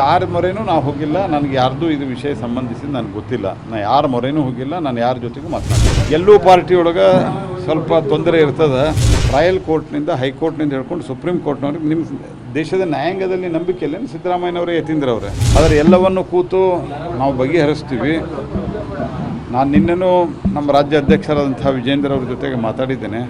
ಯಾರ ಮೊರೆನೂ ನಾವು ಹೋಗಿಲ್ಲ, ನನಗೆ ಯಾರ್ದು ಇದು ವಿಷಯ ಸಂಬಂಧಿಸಿ ನನಗೆ ಗೊತ್ತಿಲ್ಲ. ನಾ ಯಾರ ಮೊರೆನೂ ಹೋಗಿಲ್ಲ, ನಾನು ಯಾರ ಜೊತೆಗೂ ಮಾತನಾಡಿಲ್ಲ ಎಲ್ಲೂ ಪಾರ್ಟಿ ಒಳಗೆ ಸ್ವಲ್ಪ ತೊಂದರೆ ಇರ್ತದೆ. ಟ್ರಯಲ್ ಕೋರ್ಟ್ನಿಂದ, ಹೈಕೋರ್ಟ್ನಿಂದ ಹೇಳ್ಕೊಂಡು ಸುಪ್ರೀಂ ಕೋರ್ಟ್ನವ್ರಿಗೆ ನಿಮ್ಮ ದೇಶದ ನ್ಯಾಯಾಂಗದಲ್ಲಿ ನಂಬಿಕೆ ಇಲ್ಲ ಸಿದ್ದರಾಮಯ್ಯನವರೇ ಯತೀಂದ್ರವರೇ ಆದರೆ ಎಲ್ಲವನ್ನು ಕೂತು ನಾವು ಬಗೆಹರಿಸ್ತೀವಿ. ನಾನು ನಿನ್ನೆನೂ ನಮ್ಮ ರಾಜ್ಯ ಅಧ್ಯಕ್ಷರಾದಂಥ ವಿಜೇಂದ್ರ ಅವ್ರ ಜೊತೆಗೆ ಮಾತಾಡಿದ್ದೇನೆ.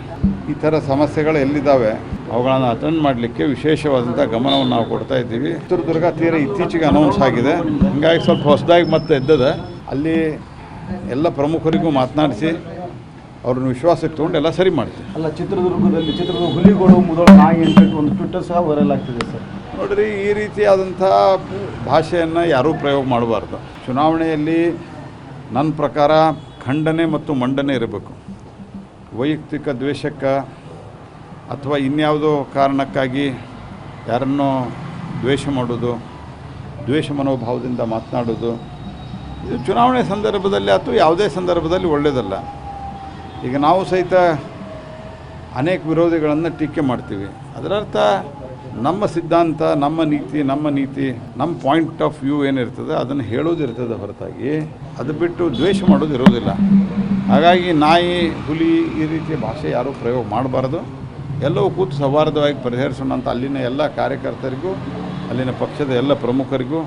ಈ ಥರ ಸಮಸ್ಯೆಗಳು ಎಲ್ಲಿದ್ದಾವೆ? ಅವುಗಳನ್ನು ಅಟೆಂಡ್ ಮಾಡಲಿಕ್ಕೆ ವಿಶೇಷವಾದಂಥ ಗಮನವನ್ನು ನಾವು ಕೊಡ್ತಾ ಇದ್ದೀವಿ. ಚಿತ್ರದುರ್ಗ ತೀರ ಇತ್ತೀಚೆಗೆ ಅನೌನ್ಸ್ ಆಗಿದೆ. ಹೀಗಾಗಿ ಸ್ವಲ್ಪ ಹೊಸದಾಗಿ ಮತ್ತೆ ಇದ್ದದ ಅಲ್ಲಿ ಎಲ್ಲ ಪ್ರಮುಖರಿಗೂ ಮಾತನಾಡಿಸಿ ಅವ್ರನ್ನ ವಿಶ್ವಾಸಕ್ಕೆ ತೊಗೊಂಡು ಎಲ್ಲ ಸರಿ ಮಾಡ್ತೀವಿ ಅಲ್ಲ ಚಿತ್ರದುರ್ಗದಲ್ಲಿ ಚಿತ್ರದುರ್ಗ ಹುಲಿಗಳು ಮೊದಲು ನಾಯಿ ಅಂತ ಒಂದು ಟ್ವಿಟ್ಟರ್ ಸಹ ವೈರಲ್ ಆಗ್ತಿದೆ ಸರ್. ನೋಡ್ರಿ ಈ ರೀತಿಯಾದಂಥ ಭಾಷೆಯನ್ನು ಯಾರೂ ಪ್ರಯೋಗ ಮಾಡಬಾರ್ದು. ಚುನಾವಣೆಯಲ್ಲಿ ನನ್ನ ಪ್ರಕಾರ ಖಂಡನೆ ಮತ್ತು ಮಂಡನೆ ಇರಬೇಕು. ವೈಯಕ್ತಿಕ ದ್ವೇಷಕ್ಕೆ ಅಥವಾ ಇನ್ಯಾವುದೋ ಕಾರಣಕ್ಕಾಗಿ ಯಾರನ್ನೋ ದ್ವೇಷ ಮಾಡೋದು, ದ್ವೇಷ ಮನೋಭಾವದಿಂದ ಮಾತನಾಡೋದು, ಇದು ಚುನಾವಣೆ ಸಂದರ್ಭದಲ್ಲಿ ಅಥವಾ ಯಾವುದೇ ಸಂದರ್ಭದಲ್ಲಿ ಒಳ್ಳೆಯದಲ್ಲ. ಈಗ ನಾವು ಸಹಿತ ಅನೇಕ ವಿರೋಧಿಗಳನ್ನು ಟೀಕೆ ಮಾಡ್ತೀವಿ. ಅದರರ್ಥ ನಮ್ಮ ಸಿದ್ಧಾಂತ, ನಮ್ಮ ನೀತಿ ನಮ್ಮ ನೀತಿ, ನಮ್ಮ ಪಾಯಿಂಟ್ ಆಫ್ ವ್ಯೂ ಏನಿರ್ತದೆ ಅದನ್ನು ಹೇಳೋದಿರ್ತದೆ ಹೊರತಾಗಿ. ಅದು ಬಿಟ್ಟು ದ್ವೇಷ ಮಾಡೋದು ಇರೋದಿಲ್ಲ ಹಾಗಾಗಿ ನಾಯಿ, ಹುಲಿ ಈ ರೀತಿಯ ಭಾಷೆ ಯಾರೂ ಪ್ರಯೋಗ ಮಾಡಬಾರ್ದು. ಎಲ್ಲವೂ ಕೂತು ಸೌಹಾರ್ದವಾಗಿ ಪರಿಹರಿಸೋಣ ಅಂತ ಅಲ್ಲಿನ ಎಲ್ಲ ಕಾರ್ಯಕರ್ತರಿಗೂ ಅಲ್ಲಿನ ಪಕ್ಷದ ಎಲ್ಲ ಪ್ರಮುಖರಿಗೂ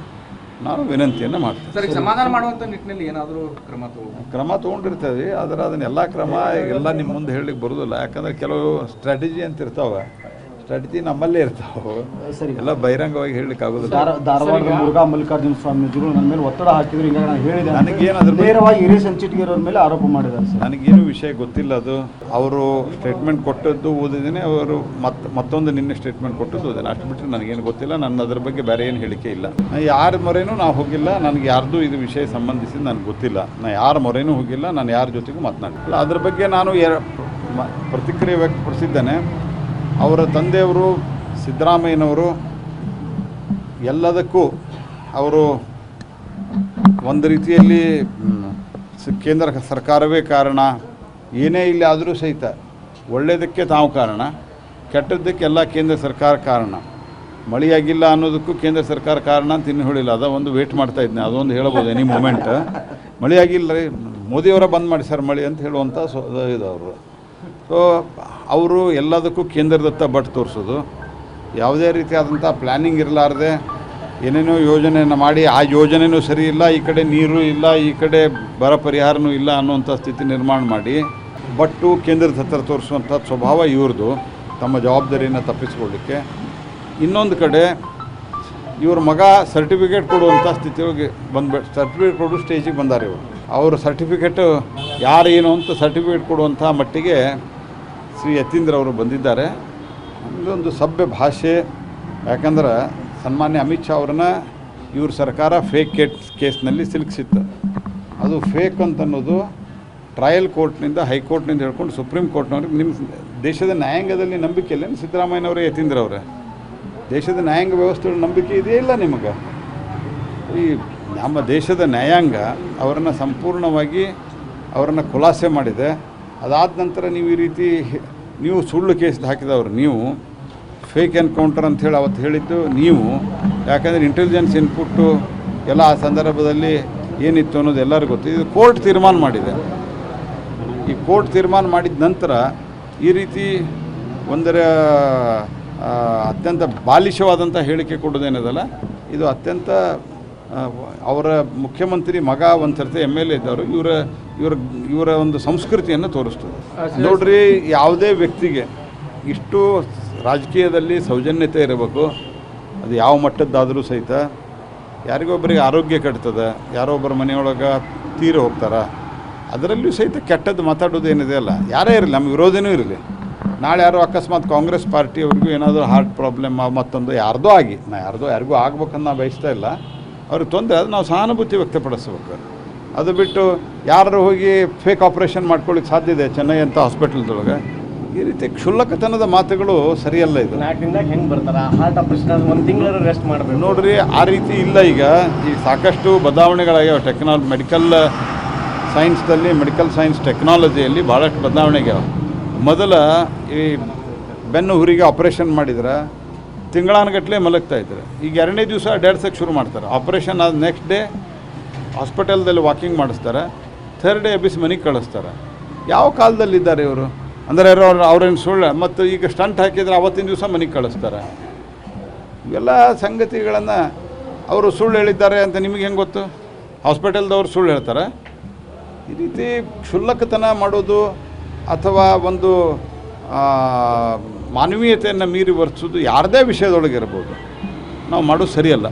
ನಾನು ವಿನಂತಿಯನ್ನು ಮಾಡ್ತೇನೆ. ಸರಿ ಸಮಾಧಾನ ಮಾಡುವಂಥ ನಿಟ್ಟಿನಲ್ಲಿ ಏನಾದರೂ ಕ್ರಮ ತಗೋ ಕ್ರಮ ತೊಗೊಂಡಿರ್ತೇವೆ ಆದರೆ ಅದನ್ನೆಲ್ಲ ಕ್ರಮ ಎಲ್ಲ ನಿಮ್ಮ ಮುಂದೆ ಹೇಳಲಿಕ್ಕೆ ಬರೋದಿಲ್ಲ. ಯಾಕಂದರೆ ಕೆಲವು ಸ್ಟ್ರಾಟಜಿ ಅಂತ ಇರ್ತಾವೆ. ಸ್ಟ್ರಾಟಜಿ ನಮ್ಮಲ್ಲೇ ಇರ್ತಾವೆ. ಸರಿ. ಎಲ್ಲ ಬಹಿರಂಗವಾಗಿ ಹೇಳಲಿಕ್ಕೆ ಆಗೋದಿಲ್ಲ. ಧಾರ- ಧಾರವಾಡದ ಮುರುಘಾ ಮಲ್ಲಿಕಾರ್ಜುನ ಸ್ವಾಮೀಜಿಗಳು ನನ್ನ ಮೇಲೆ ಒತ್ತಡ ಹಾಕಿದ್ರು ಹಿಂಗಾಗಿ ನಾನು ಹೇಳಿದೆ ನನಗೇನಾದ್ರು ನನಗೇನು ಅದ್ರ ನೇರವಾಗಿ ಹಿರಿಯ ಸಂಚಿಟಿಗಿರೋರ ಮೇಲೆ ಆರೋಪ ಮಾಡಿದ್ದಾರೆ ಸರ್. ನನಗೇನು ವಿಷಯ ಗೊತ್ತಿಲ್ಲ ಅದು. ಅವರು ಸ್ಟೇಟ್ಮೆಂಟ್ ಕೊಟ್ಟದ್ದು ಓದಿದ್ದೀನಿ ಅವರು ಮತ್ತೆ ಮತ್ತೊಂದು ನಿನ್ನೆ ಸ್ಟೇಟ್ಮೆಂಟ್ ಕೊಟ್ಟದ್ದು ಓದಿಲ್ಲ ಅಷ್ಟು ಬಿಟ್ಟರೆ ನನಗೇನು ಗೊತ್ತಿಲ್ಲ. ನನ್ನ ಅದ್ರ ಬಗ್ಗೆ ಬೇರೆ ಏನು ಹೇಳಿಕೆ ಇಲ್ಲ. ಯಾರ ಮೊರೆನೂ ನಾವು ಹೋಗಿಲ್ಲ. ನನಗೆ ಯಾರ್ದು ಇದು ವಿಷಯ ಸಂಬಂಧಿಸಿ ನನಗೆ ಗೊತ್ತಿಲ್ಲ. ನಾ ಯಾರ ಮೊರೆನೂ ಹೋಗಿಲ್ಲ. ನಾನು ಯಾರ ಜೊತೆಗೂ ಮಾತನಾಡಿಲ್ಲ ಅದ್ರ ಬಗ್ಗೆ ನಾನು ಪ್ರತಿಕ್ರಿಯೆ ವ್ಯಕ್ತಪಡಿಸಿದ್ದೇನೆ. ಅವರ ತಂದೆಯವರು ಸಿದ್ದರಾಮಯ್ಯನವರು ಎಲ್ಲದಕ್ಕೂ ಅವರು ಒಂದು ರೀತಿಯಲ್ಲಿ ಕೇಂದ್ರ ಸರ್ಕಾರವೇ ಕಾರಣ. ಏನೇ ಇಲ್ಲಿ ಆದರೂ ಸಹಿತ ಒಳ್ಳೆಯದಕ್ಕೆ ತಾವು ಕಾರಣ, ಕೆಟ್ಟದ್ದಕ್ಕೆ ಎಲ್ಲ ಕೇಂದ್ರ ಸರ್ಕಾರ ಕಾರಣ. ಮಳೆಯಾಗಿಲ್ಲ ಅನ್ನೋದಕ್ಕೂ ಕೇಂದ್ರ ಸರ್ಕಾರ ಕಾರಣ ಅಂತ ಇನ್ನು ಹೇಳಿಲ್ಲ. ಅದ ಒಂದು ವೇಟ್ ಮಾಡ್ತಾ ಇದ್ದೆ. ಅದೊಂದು ಹೇಳ್ಬೋದು ಎನಿ ಮೂಮೆಂಟ್ ಮಳೆಯಾಗಿಲ್ಲ ರೀ, ಮೋದಿಯವರ ಬಂದ್ ಮಾಡಿ ಸರ್ ಮಳೆ ಅಂತ ಹೇಳುವಂಥ ಸೊ ಇದು ಅವರು. ಸೊ ಅವರು ಎಲ್ಲದಕ್ಕೂ ಕೇಂದ್ರದತ್ತ ಬಟ್ ತೋರಿಸೋದು. ಯಾವುದೇ ರೀತಿಯಾದಂಥ ಪ್ಲ್ಯಾನಿಂಗ್ ಇರಲಾರ್ದೆ ಏನೇನೋ ಯೋಜನೆಯನ್ನು ಮಾಡಿ, ಆ ಯೋಜನೆಯೂ ಸರಿ ಇಲ್ಲ, ಈ ಕಡೆ ನೀರು ಇಲ್ಲ, ಈ ಕಡೆ ಬರ ಪರಿಹಾರನೂ ಇಲ್ಲ ಅನ್ನುವಂಥ ಸ್ಥಿತಿ ನಿರ್ಮಾಣ ಮಾಡಿ. ಬಟ್ಟು ಕೇಂದ್ರದ ಹತ್ತಿರ ತೋರಿಸುವಂಥ ಸ್ವಭಾವ ಇವ್ರದ್ದು, ತಮ್ಮ ಜವಾಬ್ದಾರಿಯನ್ನು ತಪ್ಪಿಸ್ಕೊಳ್ಳಿಕ್ಕೆ. ಇನ್ನೊಂದು ಕಡೆ ಇವ್ರ ಮಗ ಸರ್ಟಿಫಿಕೇಟ್ ಕೊಡುವಂಥ ಸ್ಥಿತಿಯೊಳಗೆ ಬಂದ್ಬಿಟ್ಟು ಸರ್ಟಿಫಿಕೇಟ್ ಕೊಡೋ ಸ್ಟೇಜಿಗೆ ಬಂದಾರೆ ಇವರು. ಅವರು ಸರ್ಟಿಫಿಕೇಟು ಯಾರು ಏನು ಅಂತ ಸರ್ಟಿಫಿಕೇಟ್ ಕೊಡುವಂಥ ಮಟ್ಟಿಗೆ ಶ್ರೀ ಯತೀಂದ್ರ ಅವರು ಬಂದಿದ್ದಾರೆ. ಇದೊಂದು ಸಭ್ಯ ಭಾಷೆ. ಯಾಕಂದ್ರೆ ಸನ್ಮಾನ್ಯ ಅಮಿತ್ ಶಾ ಅವ್ರನ್ನ ಇವ್ರ ಸರ್ಕಾರ ಫೇಕ್ ಕೇಟ್ ಕೇಸ್ನಲ್ಲಿ ಸಿಲುಕಿಸಿತ್ತು. ಅದು ಫೇಕ್ ಅಂತ ಅನ್ನೋದು ಟ್ರಯಲ್ ಕೋರ್ಟ್ನಿಂದ ಹೈಕೋರ್ಟ್ನಿಂದ ಹೇಳ್ಕೊಂಡು ಸುಪ್ರೀಂ ಕೋರ್ಟ್ನವ್ರಿಗೆ ನಿಮ್ಮ ದೇಶದ ನ್ಯಾಯಾಂಗದಲ್ಲಿ ನಂಬಿಕೆ ಇಲ್ಲ ಸಿದ್ದರಾಮಯ್ಯನವರೇ, ಯತೀಂದ್ರ ಅವರೇ? ದೇಶದ ನ್ಯಾಯಾಂಗ ವ್ಯವಸ್ಥೆಗಳ ನಂಬಿಕೆ ಇದೆಯೇ ಇಲ್ಲ ನಿಮಗೆ? ಈ ನಮ್ಮ ದೇಶದ ನ್ಯಾಯಾಂಗ ಅವರನ್ನು ಸಂಪೂರ್ಣವಾಗಿ ಅವರನ್ನು ಖುಲಾಸೆ ಮಾಡಿದೆ. ಅದಾದ ನಂತರ ನೀವು ಈ ರೀತಿ ನೀವು ಸುಳ್ಳು ಕೇಸ್ ಹಾಕಿದವರು ನೀವು ಫೇಕ್ ಎನ್ಕೌಂಟರ್ ಅಂಥೇಳಿ ಅವತ್ತು ಹೇಳಿದ್ದು ನೀವು. ಯಾಕಂದರೆ ಇಂಟೆಲಿಜೆನ್ಸ್ ಇನ್ಪುಟ್ಟು ಎಲ್ಲ ಆ ಸಂದರ್ಭದಲ್ಲಿ ಏನಿತ್ತು ಅನ್ನೋದು ಎಲ್ಲರಿಗೂ ಗೊತ್ತು. ಇದು ಕೋರ್ಟ್ ತೀರ್ಮಾನ ಮಾಡಿದೆ. ಈ ಕೋರ್ಟ್ ತೀರ್ಮಾನ ಮಾಡಿದ ನಂತರ ಈ ರೀತಿ ಒಂದರ ಅತ್ಯಂತ ಬಾಲಿಶವಾದಂಥ ಹೇಳಿಕೆ ಕೊಡೋದೇನದಲ್ಲ ಇದು ಅತ್ಯಂತ ಅವರ ಮುಖ್ಯಮಂತ್ರಿ ಮಗ ಒಂದು ಸರ್ತಿ ಎಂ ಎಲ್ ಎ ಇದ್ದವರು. ಇವರ ಇವರ ಇವರ ಒಂದು ಸಂಸ್ಕೃತಿಯನ್ನು ತೋರಿಸ್ತದೆ ನೋಡ್ರಿ ಯಾವುದೇ ವ್ಯಕ್ತಿಗೆ ಇಷ್ಟು ರಾಜಕೀಯದಲ್ಲಿ ಸೌಜನ್ಯತೆ ಇರಬೇಕು. ಅದು ಯಾವ ಮಟ್ಟದ್ದಾದರೂ ಸಹಿತ. ಯಾರಿಗೊಬ್ಬರಿಗೆ ಆರೋಗ್ಯ ಕೆಡ್ತದೆ ಯಾರೋ ಒಬ್ಬರ ಮನೆಯೊಳಗೆ ತೀರಿ ಹೋಗ್ತಾರೆ ಅದರಲ್ಲೂ ಸಹಿತ ಕೆಟ್ಟದ್ದು ಮಾತಾಡೋದು ಏನಿದೆ ಅಲ್ಲ. ಯಾರೇ ಇರಲಿ ನಮ್ಮ ವಿರೋಧಿನೂ ಇರಲಿ. ನಾಳೆ ಯಾರೋ ಅಕಸ್ಮಾತ್ ಕಾಂಗ್ರೆಸ್ ಪಾರ್ಟಿಯವ್ರಿಗೂ ಏನಾದರೂ ಹಾರ್ಟ್ ಪ್ರಾಬ್ಲಮ್ ಮತ್ತೊಂದು ಯಾರ್ದೋ ಆಗಿ ನಾ ಯಾರ್ದೋ ಯಾರಿಗೂ ಆಗ್ಬೇಕಂತ ನಾ ಬಯಸ್ತಾ ಇಲ್ಲ. ಅವ್ರಿಗೆ ತೊಂದರೆ ಅದು ನಾವು ಸಹಾನುಭೂತಿ ವ್ಯಕ್ತಪಡಿಸ್ಬೇಕು. ಅದು ಬಿಟ್ಟು ಯಾರು ಹೋಗಿ ಫೇಕ್ ಆಪ್ರೇಷನ್ ಮಾಡ್ಕೊಳ್ಳಿಕ್ಕೆ ಸಾಧ್ಯ ಇದೆ ಚೆನ್ನೈ ಅಂತ ಹಾಸ್ಪಿಟಲ್ದೊಳಗೆ ಈ ರೀತಿ ಕ್ಷುಲ್ಲಕತನದ ಮಾತುಗಳು ಸರಿಯಲ್ಲ ಇದು. ಹೆಂಗೆ ಬರ್ತಾರ? ಹಾರ್ಟ್ ಆಪರೇಷನ್ ಒಂದು ತಿಂಗಳ ರೆಸ್ಟ್ ಮಾಡಬೇಕು. ನೋಡ್ರಿ ಆ ರೀತಿ ಇಲ್ಲ ಈಗ. ಈ ಸಾಕಷ್ಟು ಬದಲಾವಣೆಗಳಾಗ್ಯಾವ. ಟೆಕ್ನಾಲಜಿ ಮೆಡಿಕಲ್ ಸೈನ್ಸ್ದಲ್ಲಿ ಮೆಡಿಕಲ್ ಸೈನ್ಸ್ ಟೆಕ್ನಾಲಜಿಯಲ್ಲಿ ಭಾಳಷ್ಟು ಬದಲಾವಣೆ ಆಗ್ಯಾವ ಮೊದಲ ಈ ಬೆನ್ನು ಹುರಿಗೆ ಆಪ್ರೇಷನ್ ಮಾಡಿದ್ರೆ ತಿಂಗಳಾನುಗಟ್ಟಲೆ ಮಲಗ್ತಾ ಇದ್ದಾರೆ. ಈಗ ಎರಡನೇ ದಿವಸ ಡೇಡ್ಸಕ್ಕೆ ಶುರು ಮಾಡ್ತಾರೆ. ಆಪ್ರೇಷನ್ ಆದ ನೆಕ್ಸ್ಟ್ ಡೇ ಹಾಸ್ಪಿಟಲ್ದಲ್ಲಿ ವಾಕಿಂಗ್ ಮಾಡಿಸ್ತಾರೆ. ಥರ್ಡ್ ಡೇ ಎಬ್ಬಿಸಿ ಮನೆಗೆ ಕಳಿಸ್ತಾರೆ. ಯಾವ ಕಾಲದಲ್ಲಿದ್ದಾರೆ ಇವರು? ಅಂದರೆ ಅವ್ರು ಅವ್ರೇನು ಸುಳ್ಳು ಮತ್ತು ಈಗ ಸ್ಟಂಟ್ ಹಾಕಿದ್ರೆ ಅವತ್ತಿನ ದಿವಸ ಮನೆಗೆ ಕಳಿಸ್ತಾರೆ. ಇವೆಲ್ಲ ಸಂಗತಿಗಳನ್ನು ಅವರು ಸುಳ್ಳು ಹೇಳಿದ್ದಾರೆ ಅಂತ ನಿಮಗೆ ಹೆಂಗೆ ಗೊತ್ತು? ಹಾಸ್ಪಿಟಲ್ದವ್ರು ಸುಳ್ಳು ಹೇಳ್ತಾರೆ. ಈ ರೀತಿ ಕ್ಷುಲ್ಲಕತನ ಮಾಡೋದು ಅಥವಾ ಒಂದು ಮಾನವೀಯತೆಯನ್ನು ಮೀರಿ ವರ್ತಿಸೋದು ಯಾರದೇ ವಿಷಯದೊಳಗೆ ಇರ್ಬೋದು ನಾವು ಮಾಡೋದು ಸರಿಯಲ್ಲ.